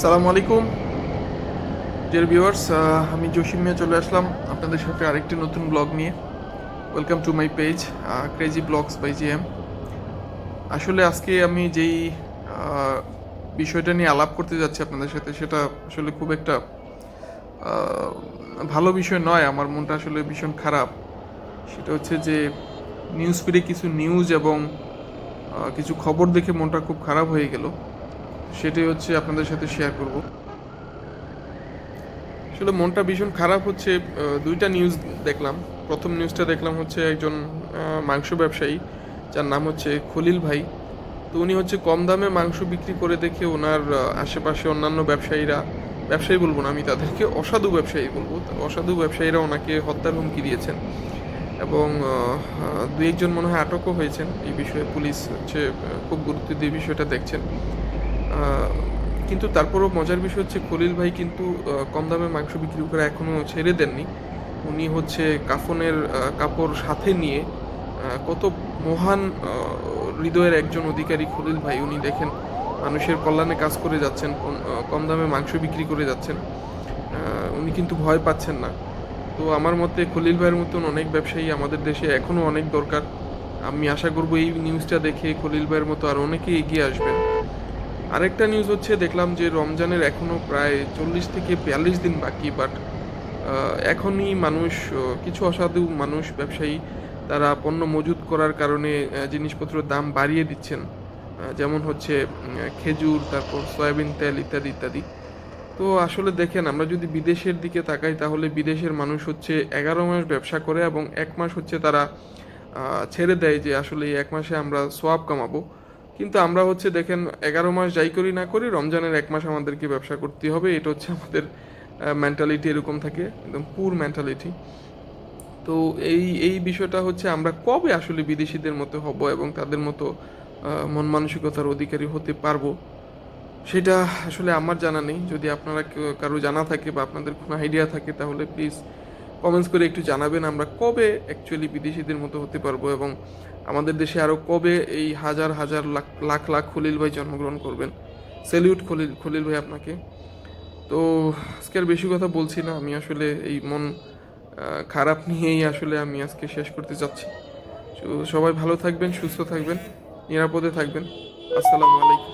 সালামু আলাইকুম। Dear viewers আমি জসিম মিয়া চলে আসলাম আপনাদের সাথে আরেকটি নতুন ব্লগ নিয়ে। Welcome to my page crazy blogs by G M আসলে আজকে আমি যেই বিষয়টা নিয়ে আলাপ করতে যাচ্ছি আপনাদের সাথে, সেটা আসলে খুব একটা ভালো বিষয় নয়। আমার মনটা আসলে ভীষণ খারাপ। সেটা হচ্ছে যে নিউজ ফিডে কিছু নিউজ এবং কিছু খবর দেখে মনটা খুব খারাপ হয়ে গেল। সেটাই হচ্ছে আপনাদের সাথে শেয়ার করব। আসলে মনটা ভীষণ খারাপ হচ্ছে দুইটা নিউজ দেখলাম। প্রথম নিউজটা দেখলাম হচ্ছে একজন মাংস ব্যবসায়ী যার নাম হচ্ছে খলিল ভাই। তো উনি হচ্ছে কম দামে মাংস বিক্রি করে দেখে ওনার আশেপাশে অন্যান্য ব্যবসায়ীরা ব্যবসায়ী বলব না আমি তাদেরকে অসাধু ব্যবসায়ী বলব অসাধু ব্যবসায়ীরা ওনাকে হত্যার হুমকি দিয়েছেন। এবং আহ, একজন মনে হয় আটকও হয়েছেন। এই বিষয়ে পুলিশ হচ্ছে খুব গুরুত্ব দিয়ে বিষয়টা দেখছেন। কিন্তু তারপরও মজার বিষয় হচ্ছে খলিল ভাই কিন্তু কম দামে মাংস বিক্রি করে এখনও ছেড়ে দেননি। উনি হচ্ছে কাফনের কাপড় সাথে নিয়ে কত মহান হৃদয়ের একজন অধিকারী খলিল ভাই। উনি দেখেন মানুষের কল্যাণে কাজ করে যাচ্ছেন, কম- দামে মাংস বিক্রি করে যাচ্ছেন। উনি কিন্তু ভয় পাচ্ছেন না। তো আমার মতে খলিল ভাইয়ের মতন অনেক ব্যবসায়ী আমাদের দেশে এখনও অনেক দরকার। আমি আশা করব এই নিউজটা দেখে খলিল ভাইয়ের মতো আর অনেকেই এগিয়ে আসবেন। আরেকটা নিউজ হচ্ছে, দেখলাম যে রমজানের এখনও প্রায় চল্লিশ থেকে বিয়াল্লিশ দিন বাকি বাট এখনই মানুষ কিছু অসাধু মানুষ, ব্যবসায়ী, তারা পণ্য মজুত করার কারণে জিনিসপত্রের দাম বাড়িয়ে দিচ্ছেন। যেমন হচ্ছে খেজুর, তারপর সয়াবিন তেল ইত্যাদি ইত্যাদি। তো আসলে দেখেন, আমরা যদি বিদেশের দিকে তাকাই, তাহলে বিদেশের মানুষ হচ্ছে এগারো মাস ব্যবসা করে এবং এক মাস হচ্ছে তারা ছেড়ে দেয় যে আসলে এই এক মাসে আমরা সোয়াব কামাবো। কিন্তু আমরা হচ্ছে দেখেন, এগারো মাস যাই করি না করি, রমজানের এক মাস আমাদেরকে ব্যবসা করতে হবে, এটা হচ্ছে আমাদের মেন্টালিটি এরকম থাকে, একদম পুর মেন্টালিটি তো এই এই বিষয়টা হচ্ছে আমরা কবে আসলে বিদেশিদের মতো হব এবং তাদের মতো মন মানসিকতার অধিকারী হতে পারব, সেটা আসলে আমার জানা নেই। যদি আপনারা কারও জানা থাকে বা আপনাদের কোনো আইডিয়া থাকে, তাহলে প্লিজ কমেন্টস করে একটু জানাবেন আমরা কবে অ্যাকচুয়ালি বিদেশিদের মতো হতে পারব এবং আমাদের দেশে আরও কবে এই হাজার হাজার লাখ লাখ লাখ খলিল ভাই জন্মগ্রহণ করবেন। স্যালিউট খলিল খলিল ভাই আপনাকে। তো আজকে আর বেশি কথা বলছি না, আমি আসলে এই মন খারাপ নিয়েই আসলে আমি আজকে শেষ করতে চাচ্ছি। তো সবাই ভালো থাকবেন, সুস্থ থাকবেন, নিরাপদে থাকবেন। আসসালামু আলাইকুম।